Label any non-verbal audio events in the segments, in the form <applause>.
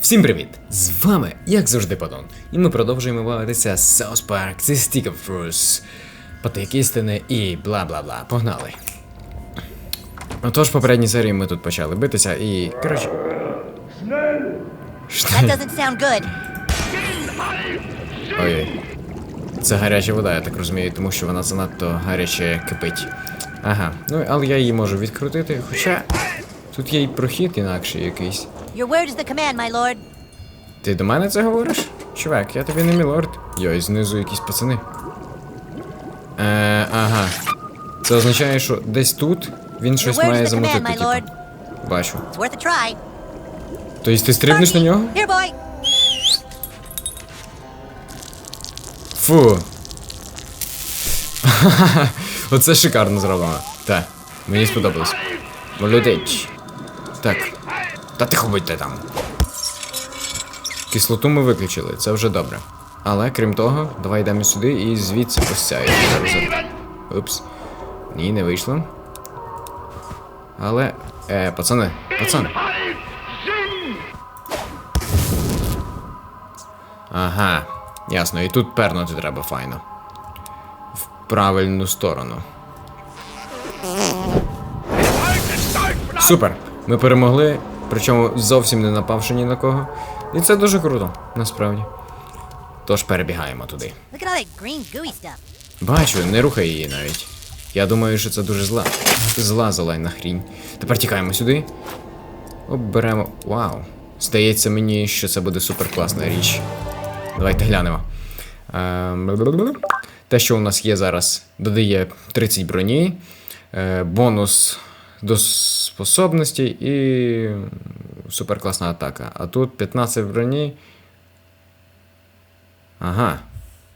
Всім привіт! З вами, як завжди, Падон. І ми продовжуємо бавитися South Park The Stick of Truth, Потик істини і бла бла бла. Погнали. Отож, в попередній серії ми тут почали битися і. Коротше. That doesn't sound good. Ой. Це гаряча вода, я так розумію, тому що вона занадто гаряче кипить. Ага, ну але я її можу відкрутити, хоча. Тут є й прохід інакший якийсь. Your word is the command, my lord. Ти до мене це говориш? Чувак, я тобі не мілорд. Йой, знизу якісь пацани. Е, ага. Це означає, що десь тут він щось Your word має is the command, замутити. my Типу. lord. Бачу. It's worth a try. Тобто ти стрибнеш на нього? Here, boy. Фу. <laughs> Оце шикарно зроблено. Так, мені сподобалось. Молодець. Так. Та тихо будьте там. Кислоту ми виключили, це вже добре. Але крім того, давай йдемо сюди і звідси посяємо. Упс. Ні, не вийшло. Але. Е, пацани, пацан. Ага, ясно, і тут пернути треба файно. В правильну сторону. Супер! Ми перемогли, причому зовсім не напавши ні на кого. І це дуже круто, насправді. Тож перебігаємо туди. Бачу, не рухай її навіть. Я думаю, що це дуже зла. Зла зелена хрінь. Тепер тікаємо сюди. Оберемо. Вау. Здається мені, що це буде супер класна річ. Давайте глянемо. Ем. Те, що у нас є зараз, додає 30 броні, е, бонус до способності і супер класна атака. А тут 15 броні. Ага.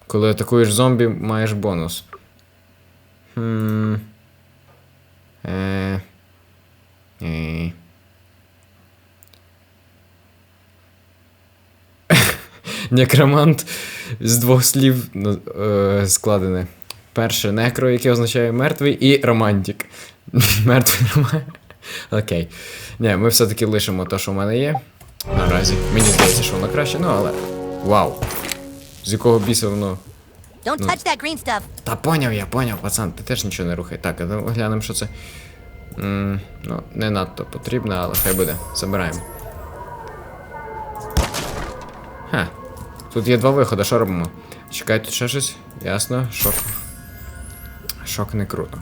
Коли атакуєш зомбі, маєш бонус. Хм. Е. Е. <laughs> Некромант з двох слів ну, е, складене. Перше некро, яке означає мертвий, і романтик. <laughs> Мертвий романтик. Окей. Ні, ми все-таки лишимо те, що в мене є. Наразі. Мені здається, що воно краще, ну але. Вау. З якого біса воно. Don't touch that green stuff. Та поняв я, поняв, пацан, ти теж нічого не рухай. Так, ну, глянемо, що це. м ну, не надто потрібно, але хай буде. Забираємо. Ха. Тут є два виходи, що робимо? Чекай, тут ще щось. Ясно, шок. Шок не круто.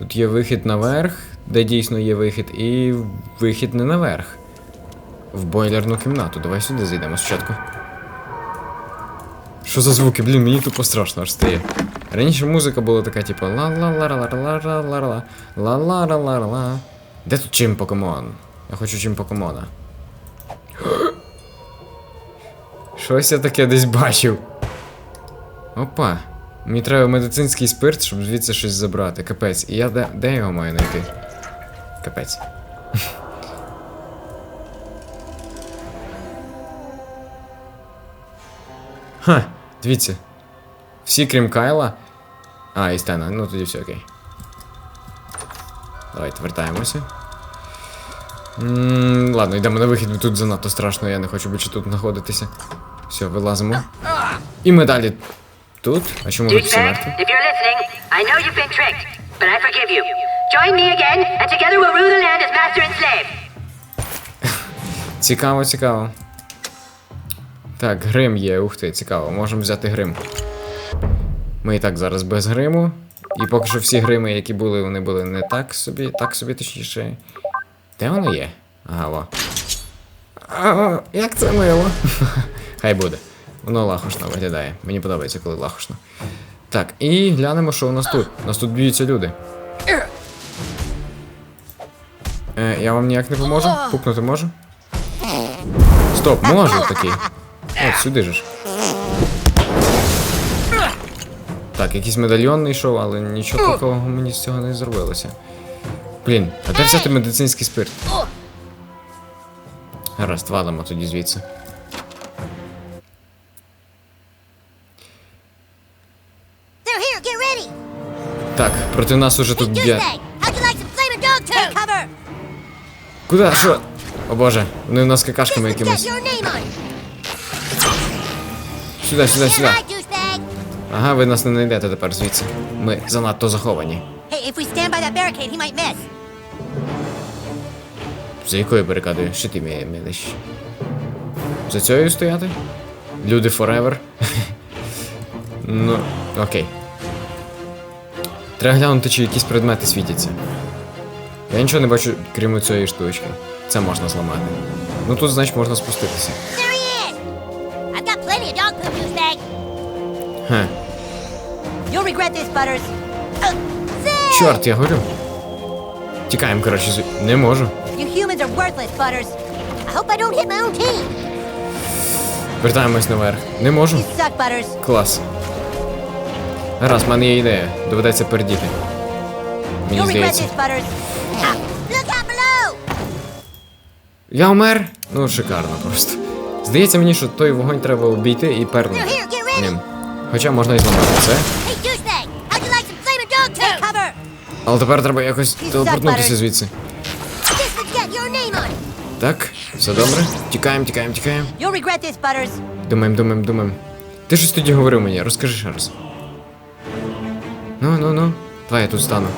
Тут є вихід наверх, де дійсно є вихід, і вихід не наверх. В бойлерну кімнату. Давай сюди зайдемо спочатку. Що за звуки? Блін, мені тупо страшно аж стає. Раніше музика була така, типу ла ла ла ла ла ла ла ла ла ла ла ла ла Де тут чим покемон? Я хочу чим покемона. <gasps> Щось я таке десь бачив. Опа. Мені треба медицинський спирт, щоб звідси щось забрати. Капець. І я де, де його маю знайти? Капець. <laughs> Ха, дивіться. Всі, крім Кайла. А, і Стена, ну тоді все окей. Давайте вертаємося. м ладно, йдемо на вихід, бо тут занадто страшно, я не хочу більше тут знаходитися. Все, вилазимо. І ми далі. Тут? А чому ви всі мертві? if you're listening, I know you've been tricked, but I forgive you. Join me again, and together we'll rule the land as master and slave. <laughs> Цікаво, цікаво. Так, грим є, ух ти, цікаво. Можемо взяти грим. Ми і так зараз без гриму. І поки що всі грими, які були, вони були не так собі, так собі точніше. Де воно є? Ага, во. Як це мило. <laughs> Хай буде. Воно лахошно виглядає. Мені подобається, коли лахошно. Так, і глянемо, що у нас тут. У нас тут б'ються люди. Е, я вам ніяк не поможу? Пукнути можу? Стоп, можу такий. От, сюди же ж. Так, якийсь медальйон не йшов, але нічого такого мені з цього не зробилося. Блін, а де взяти медицинський спирт? Гаразд, валимо тоді звідси. Проти нас уже тут б'є. Куда? Що? О боже, ну у нас какашками якимись. Сюда, сюда, сюда. Ага, вы нас не найдете, тепер звідси. Мы занадто заховані. За якою барикадою? Що ти мілиш? За цією стояти? Люди forever. <laughs> ну, окей. Треба глянути, чи якісь предмети світяться. Я нічого не бачу, крім цієї штучки. Це можна зламати. Ну тут, значить, можна спуститися. Butters. Uh! Чорт, я горю. Тікаємо, коротше. Не можу. Вертаємось наверх. Не можу. Клас. Гаразд, в мене є ідея. Доведеться передіти. Мені regret здається. Я умер? Ну, шикарно просто. Здається мені, що той вогонь треба обійти і пернути. Ним. Хоча можна і зламати це. Але тепер треба якось телепортнутися звідси. Так, все добре. Тікаємо, тікаємо, тікаємо. Думаємо, думаємо, думаємо. Ти щось тоді говорив мені, розкажи ще раз. Ну, ну, ну. Давай я тут стану.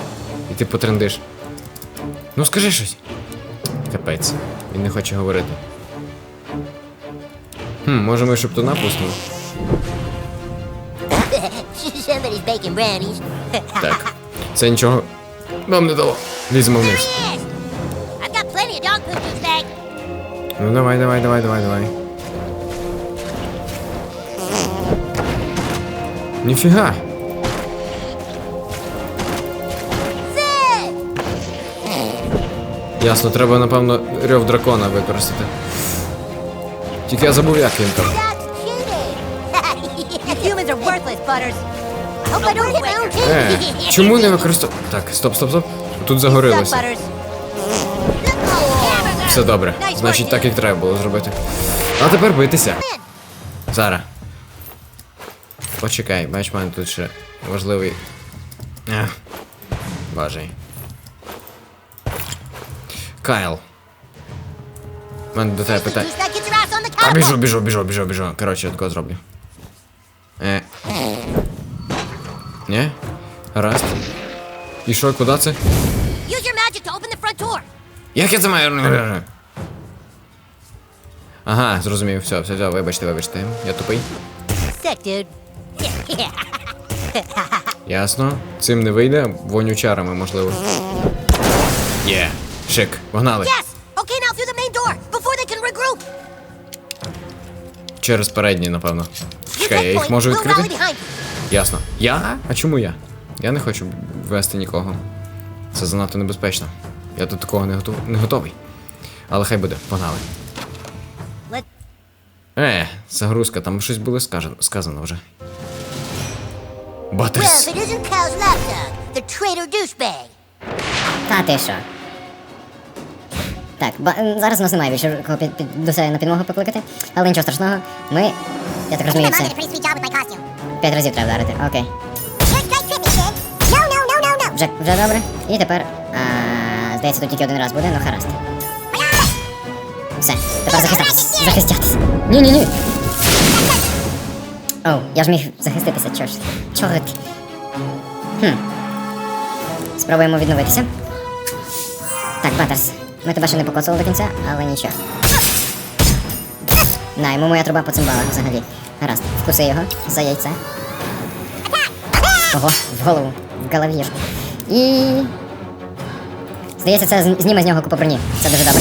І ти потрендиш. Ну, скажи щось. Капець. Він не хоче говорити. Хм, може ми шептуна пустимо? Так. Це нічого нам не дало. There вниз. Ну давай, давай, давай, давай, давай. Ніфіга. Ясно, треба, напевно, рев дракона використати. Тільки я забув, як він там. Е, чому не використовувати? Так, стоп, стоп, стоп. Тут. Butters. Все добре. Значить, так як треба було зробити. А тепер битися. Зараз. Почекай, бач, мене тут ще важливий. Бажай. Кайл. У мене до тебе питання. Catwalk. біжу, біжу, біжу, біжу, біжу. Коротше, я такого зроблю. Е. Ні? Гаразд. І що, куди це? Як я це маю? Ага, зрозумів, все, все, все, вибачте, вибачте. Я тупий. Ясно. Цим не вийде, вонючарами, можливо. Є. Шик, погнали. yes. Okay, now through the main door before they can regroup. Через передні, напевно. Чекай, я їх можу відкрити? Ясно. Я? А чому я? Я не хочу вести нікого. Це занадто небезпечно. Я до такого не, готов... не готовий. Але хай буде, погнали. Let Е, загрузка, там щось було сказано, сказано вже. Well, Батерс. if it isn't Cal's lapdog, the traitor douchebag. Та ти що? Так, ба- зараз у нас немає більше кого під, під, до себе на підмогу покликати, але нічого страшного. Ми, я так розумію, це п'ять разів треба вдарити. Окей. Вже, вже добре. І тепер. А, здається, тут тільки один раз буде, ну гаразд. Все, тепер захистатись. Захистятись. Ні, ні, ні. Оу, я ж міг захиститися, чого ж. Чого ти? Хм. Спробуємо відновитися. Так, Батерс, ми тебе ще не покоцали до кінця, але нічого. На, йому моя труба по цимбалах взагалі. Гаразд, вкуси його за яйце. Ого, в голову, в головішку. І. Здається, це зніме з нього купу броні. Це дуже добре.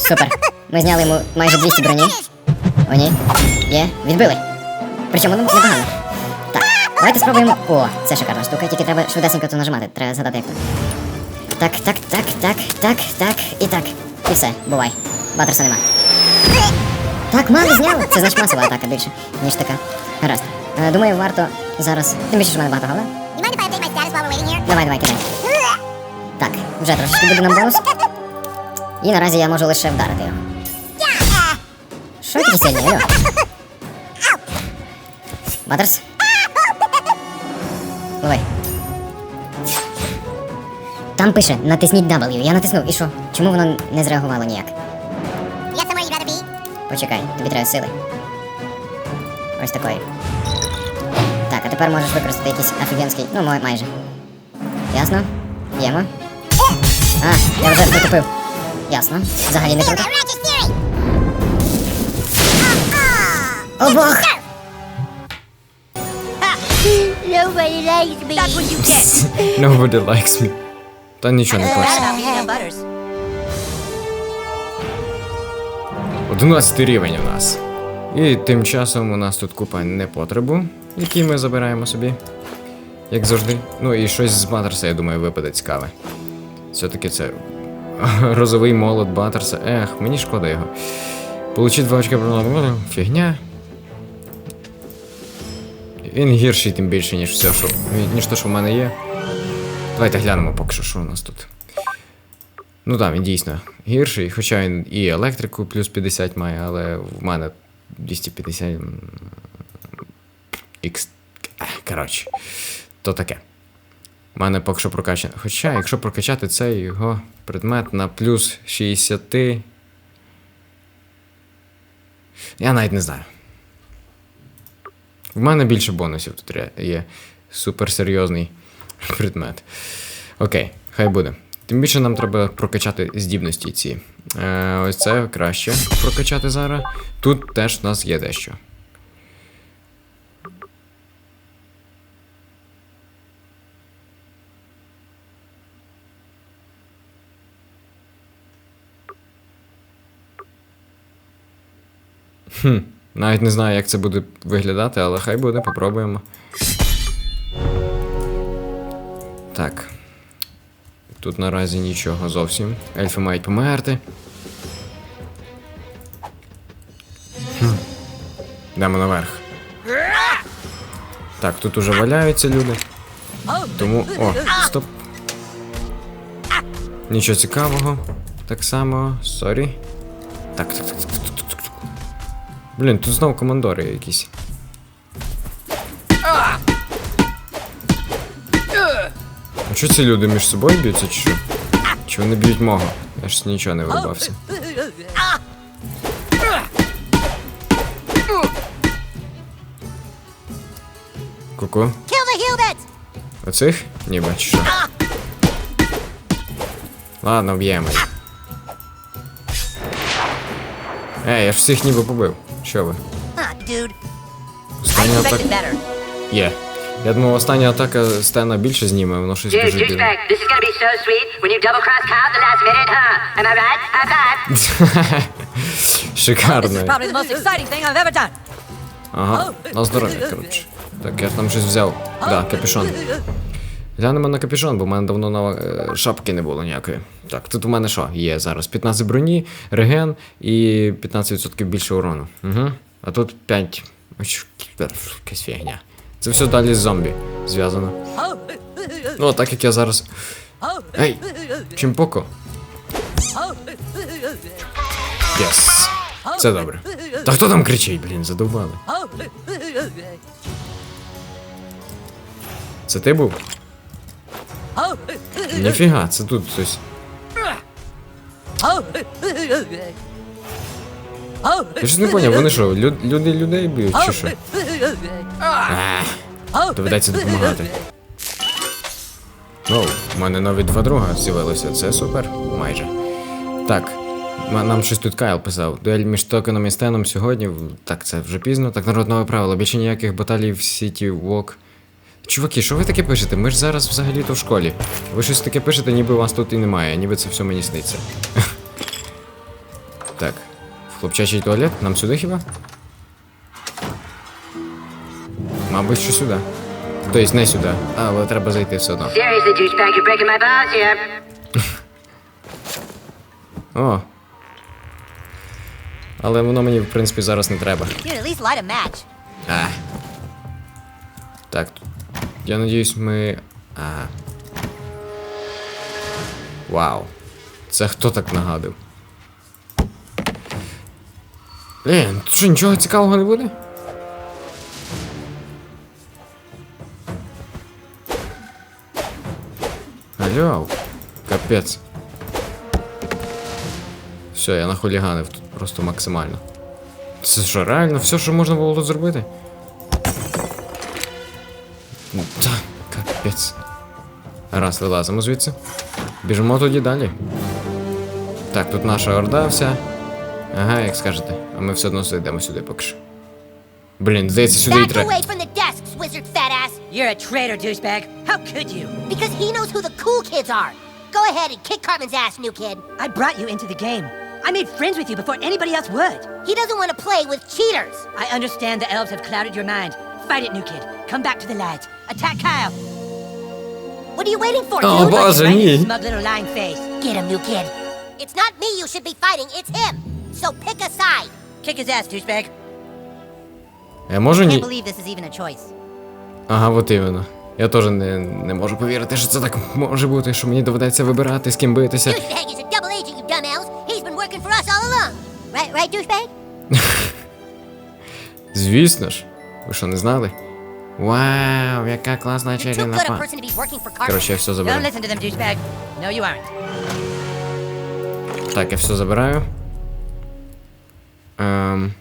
Супер. Ми зняли йому майже 200 броні. О, ні. Є, відбили. Причому непогано. Так, давайте спробуємо. О, це шикарна штука, тільки треба швидесенько то нажимати. Треба згадати як то. Так, так, так, так, так, так, і так. І все, бувай. Батерса нема. Так, мали зняли. Це значить масова атака більше, ніж така. Гаразд. Е, думаю, варто зараз. Тим більше, що в мене багато here? Давай, давай, кидай. Так, вже трошечки буде нам бонус. І наразі я можу лише вдарити його. Що такі сильні, алло? Батерс? Давай. Там пише, натисніть W. Я натиснув, і що? Чому воно не зреагувало ніяк? Почекай, тобі треба сили. Ось такої. Так, а тепер можеш використати якийсь офігенський. Ну, май- майже. Ясно? Б'ємо. А, я вже притупив. Ясно. Взагалі не круто. О бог! Nobody likes me. That's what you get. Nobody likes me. Та нічого не хочеться. peanut butters. 11 рівень у нас. І тим часом у нас тут купа непотребу, який ми забираємо собі. Як завжди. Ну і щось з Баттерса, я думаю, випаде цікаве. Все-таки це <laughs> розовий молот Баттерса. Ех, мені шкода його. Получить два очки про фігня. Він гірший тим більше, ніж все, що. ніж те, що в мене є. Давайте глянемо поки що, що у нас тут. Ну так, він дійсно гірший, хоча він і електрику плюс 50 має, але в мене 250. м, Х. Коротше, то таке. У мене поки що прокачано. Хоча, якщо прокачати цей його предмет на плюс 60. Я навіть не знаю. В мене більше бонусів тут є. Суперсерйозний <laughs> предмет. Окей, хай буде. Тим більше нам треба прокачати здібності ці. Е, ось це краще прокачати зараз. Тут теж в нас є дещо. Хм, навіть не знаю, як це буде виглядати, але хай буде, попробуємо. Так. Тут наразі нічого зовсім. Ельфи мають померти. Йдемо наверх. Так, тут уже валяються люди. Тому. О, стоп. Нічого цікавого. Так само. Сорі. Так, так, так, так. Блін, тут знову командори якісь. А що ці люди між собою б'ються, чи що? Чи вони б'ють мого? Я ж нічого не вибався. Ку-ку. Оцих? Ні, бачу що. Ладно, вб'ємо. Ей, я ж всіх ніби побив. Що ви? Ah, dude. I Остання атака. expected better. Є. Я думав, остання атака Стена більше зніме, воно щось Dude, дуже дивне. douchebag, this is gonna be so sweet when you double cross Kyle at the last minute, huh? Am I right? High five. Шикарно. <laughs> Probably the most exciting thing I've ever done. Ага, на здоров'я, коротше. Так, я там щось взяв. Да, капюшон. Глянемо на капюшон, бо в мене давно на е, шапки не було ніякої. Так, тут у мене що? Є зараз 15 броні, реген і 15% більше урону. Угу. А тут 5. Якась фігня. Це все далі з зомбі зв'язано. Ну, так як я зараз. Ей! Чимпоко. Єс. Це добре. Та хто там кричить, блін, задовбали. Це ти був? Ніфіга, це тут хтось. Я щось не поняв, вони що, лю- люди людей б'ють чи що? Доведеться допомагати. Ну, в мене нові два друга з'явилися, це супер, майже. Так, нам щось тут Кайл писав. Дуель між токеном і стеном сьогодні. Так, це вже пізно. Так, народ нове правило. Більше ніяких баталій в City Walk. Чуваки, що ви таке пишете? Ми ж зараз взагалі-то в школі. Ви щось таке пишете, ніби вас тут і немає, ніби це все мені сниться. <laughs> Так. В хлопчачий туалет? Нам сюди хіба? Мабуть, що сюди. Тобто не сюди, але треба зайти все одно. <laughs> О. Але воно мені, в принципі, зараз не треба. Dude, at least light a match. А. Я надіюсь, ми. А. Вау. Це хто так нагадив? Блін, тут що, нічого цікавого не буде? Алло, капець. Все, я нахуліганив тут просто максимально. Це що, реально все, що можна було тут зробити? Капець. Раз, вилазимо звідси. Біжимо тоді далі. Так, тут наша орда вся. Ага, як скажете. А ми все одно зайдемо сюди поки що. Блін, здається, сюди і треба. You're a traitor, douchebag. How could you? Because he knows who the cool kids are. Go ahead and kick Cartman's ass, new kid. I brought you into the game. I made friends with you before anybody else would. He doesn't want to play with cheaters. I understand the elves have clouded your mind. Fight it, new kid. Come back to the lads. Attack Kyle. What are you waiting for, Oh. Right, you ні. smug little lying face. Get him, new kid. It's not me you should be fighting, it's him. So pick a side. Kick his ass, douchebag. Я можу Can't ні. believe this is even a choice. Ага, от іменно. Я теж не, не можу повірити, що це так може бути, що мені доведеться вибирати, з ким битися. Douchebag is a double agent, you dumbass. He's been working for us all along. Right, right, douchebag? Звісно ж. Ви що, не знали? Вау, яка класна You're too чарівна good a па. person to be working for Cartman. Коротше, я все aren't. Так, я все забираю. Ем...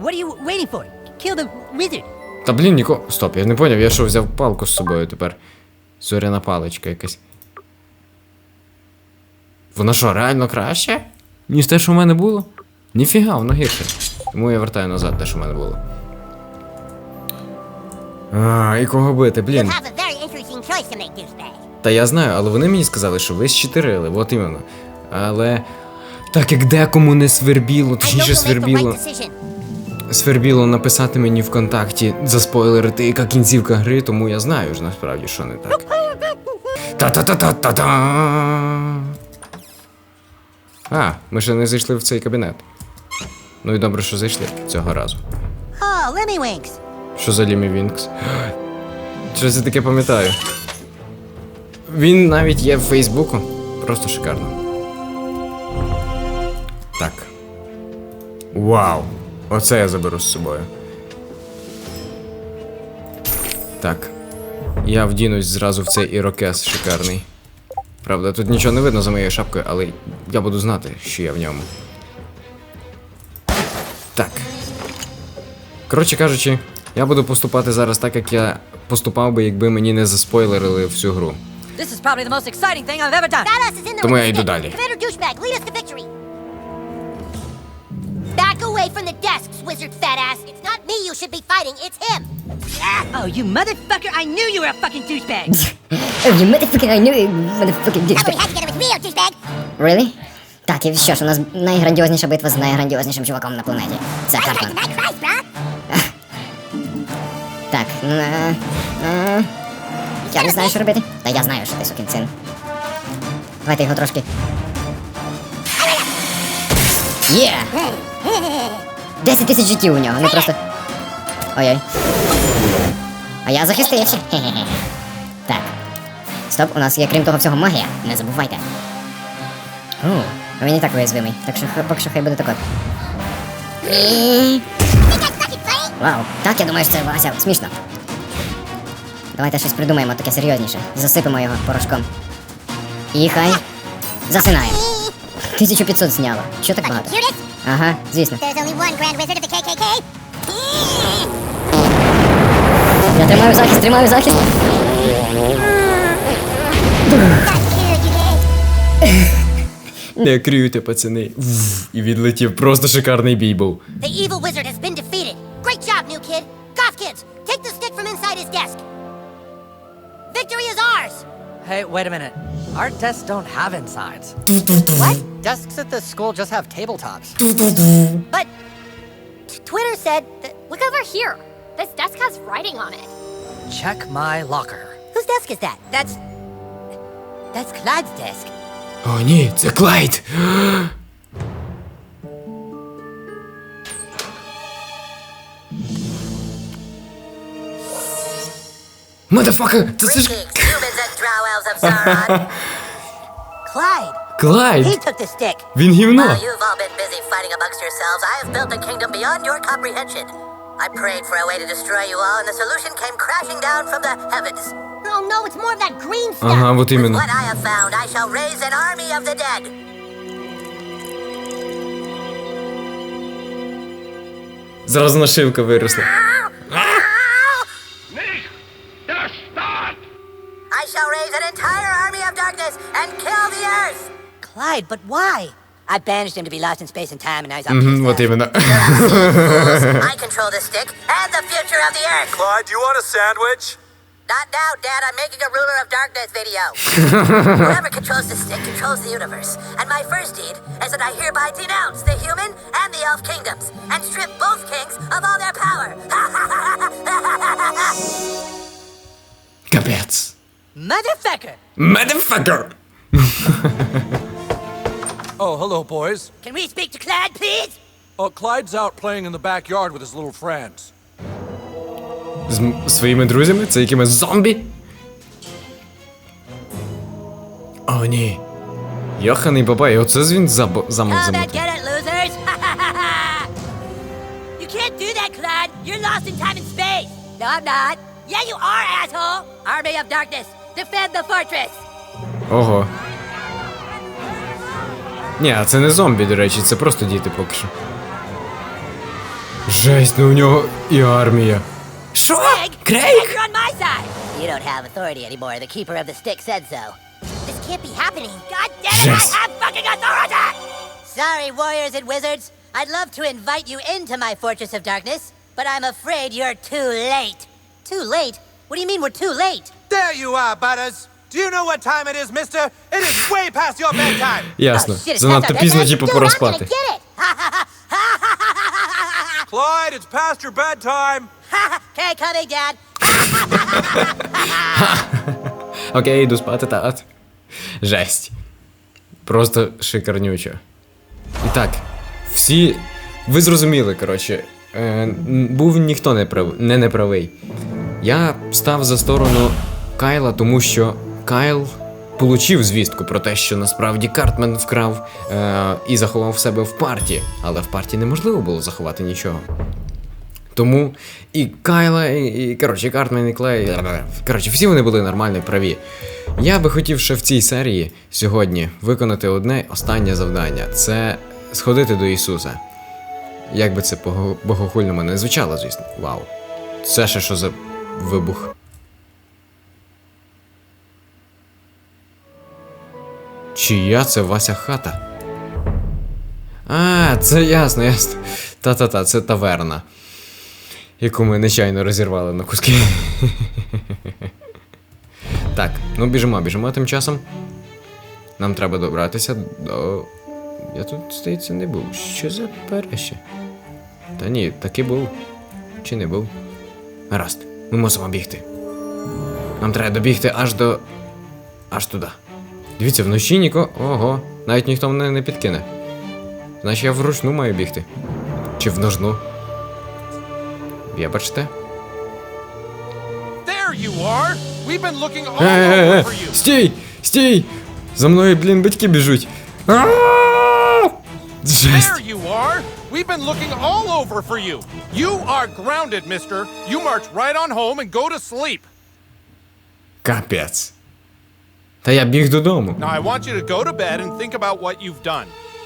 What are you waiting for? Kill the wizard. Та блін, Ніко. Стоп, я не поняв, я що взяв палку з собою тепер. Зоряна паличка якась. Вона що, реально краще? Ніж те, що в мене було? Ніфіга, воно гірше. Тому я вертаю назад те, що в мене було. А, і кого бити, блін. Та я знаю, але вони мені сказали, що ви щитирили, от іменно. Але. Так як декому не свербіло, точніше свербіло. Свербіло написати мені ВКонтакті, заспойлерити, яка кінцівка гри, тому я знаю ж насправді, що не так. Та-та-та-та-та-та! А, ми ще не зайшли в цей кабінет. Ну і добре, що зайшли цього разу. Oh, Lemmy Winks. Що за Лімі Вінкс? Щось я таке пам'ятаю. Він навіть є в Фейсбуку. Просто шикарно. Так. Вау! Оце я заберу з собою. Так. Я вдінусь зразу в цей ірокез шикарний. Правда, тут нічого не видно за моєю шапкою, але я буду знати, що я в ньому. Так. Коротше кажучи, я буду поступати зараз так, як я поступав би, якби мені не заспойлерили всю гру. This is probably the most exciting thing I've ever done. Badass is in there Тому я йду далі. Commander Douchebag, lead us to victory. Back away from the desks, wizard fat ass. It's not me you should be fighting, it's him. Oh, you motherfucker! I knew you were a fucking douchebag. Oh, you motherfucking, I knew you motherfucking How we douchebag. together with Rio, douchebag. Really? Так, і що ж, у нас найграндіозніша битва з найграндіознішим чуваком на планеті. Це Christ, bruh. Так, е, е, я не знаю, що робити. Та я знаю, що ти сукін син. Давайте його трошки. Є! 10 тисяч життів у нього, ну просто. Ой-ой. А я захистився. <laughs> Так. Стоп, у нас є крім того всього магія. Не забувайте. О, він і так уязвимий. Так що поки що хай буде так от. Вау, так я думаю, що це Вася смішно. Давайте щось придумаємо таке серйозніше. Засипемо його порошком. І хай засинає. 1500 зняло. Що так багато? Ага, звісно. Я тримаю захист, тримаю захист. Не крюйте, пацани. І відлетів. Просто шикарний бій був. Great job, new kid. Goth kids, take the stick from inside his desk. Victory is ours. Hey, wait a minute. Our desks don't have insides. What? Desks at this school just have tabletops. But t- Twitter said that. Look over here. This desk has writing on it. Check my locker. Whose desk is that? That's. That's Clyde's desk. О, ні, це Клайд. Мадафака, це це ж <laughs> humans and drow elves of Sauron. Clyde. He Клайд. took the stick. Він гівно. While you've all been busy fighting amongst yourselves, I have built a kingdom beyond your comprehension. I prayed for a way to destroy you all, and the solution came crashing down from the heavens. Oh no, it's more of that green stuff. Ага, от іменно. What I have found, I shall raise an army of the dead. Зразу нашивка виросла. I shall raise an entire army of darkness and kill the earth! Clyde, but why? I banished him to be lost in space and time, and now he's up mm-hmm, What even that? <laughs> I control the stick and the future of the earth! Clyde, do you want a sandwich? Not now, Dad. I'm making a Ruler of Darkness video. <laughs> Whoever controls the stick controls the universe. And my first deed is that I hereby denounce the human and the elf kingdoms and strip both kings of all their power. <laughs> Kabatz. Motherfucker! Motherfucker! <laughs> Oh, hello, boys. Can we speak to Clyde, please? Oh, Clyde's out playing in the backyard with his little friends. З м- своїми друзями? Це якимись зомбі? О, ні. Йоханий бабай, оце з він заб... замок Oh, that замок. get <laughs> it, losers! you can't do that, Clyde! You're lost in time and space! No, I'm not! Yeah, you are, asshole! Army of Darkness, defend the fortress! Ого. Ні, а це не зомбі, до речі, це просто діти поки що. Жесть, ну у нього і армія. Що? Craig! Крейг? You're on my side! you don't have authority anymore. The keeper of the stick said so. This can't be happening. God damn it, Yes. I have fucking authority! Sorry, warriors and wizards. I'd love to invite you into my fortress of darkness, but I'm afraid you're too late. Too late? What do you mean we're too late? There you are, Butters. Do you know what time it is, mister? It is way past your bedtime. Ясно. Oh, Занадто пізно, типу, пора спати. Clyde, it's past your bedtime. Okay, coming, Dad. Окей, йду спати, тат. Жесть. Просто шикарнючо. І так, всі. Ви зрозуміли, коротше. Е, був ніхто не, прав... не неправий. Я став за сторону Кайла, тому що Кайл получив звістку про те, що насправді Картмен вкрав е, і заховав себе в парті. Але в парті неможливо було заховати нічого. Тому і Кайла, і, і коротше, Картмен, і Клей. Коротше, всі вони були нормально праві. Я би хотів ще в цій серії сьогодні виконати одне останнє завдання це сходити до Ісуса. Як би це по богохульному не звучало, звісно. Вау. Це ще що за вибух. Чия це Вася хата? А, це ясно, ясно. Та-та-та, це таверна яку ми нечайно розірвали на куски. так, ну біжимо, біжимо тим часом. Нам треба добратися до. Я тут, здається, не був. Що за переще? Та ні, таки був. Чи не був? Гаразд, ми мусимо бігти. Нам треба добігти аж до. аж туди. Дивіться, вночі ніко. Ого, навіть ніхто мене не підкине. Значить я вручну маю бігти. Чи в for you. Стій! Стій! За мною, блін, батьки біжуть. There you are. We've been looking all over for you. You are grounded, mister. You march right on home and go to sleep. Капець. Та я біг додому. Now, I want you to go to bed and think about what you've done.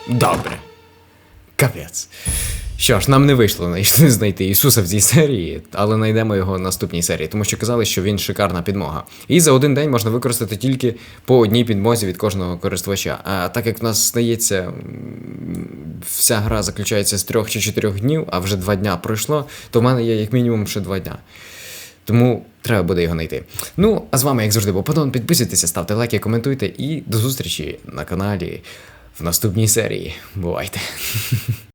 Добре. Капець. Що ж, нам не вийшло знайти- <laughs> знайти Ісуса в цій серії, але знайдемо його в наступній серії, тому що казали, що він шикарна підмога. І за один день можна використати тільки по одній підмозі від кожного користувача. А так як в нас здається, вся гра заключається з трьох чи чотирьох днів, а вже два дня пройшло, то в мене є як мінімум ще два дня. Тому треба буде його знайти. Ну, а з вами, як завжди, був Падон. Підписуйтеся, ставте лайки, коментуйте і до зустрічі на каналі в наступній серії. Бувайте! <laughs>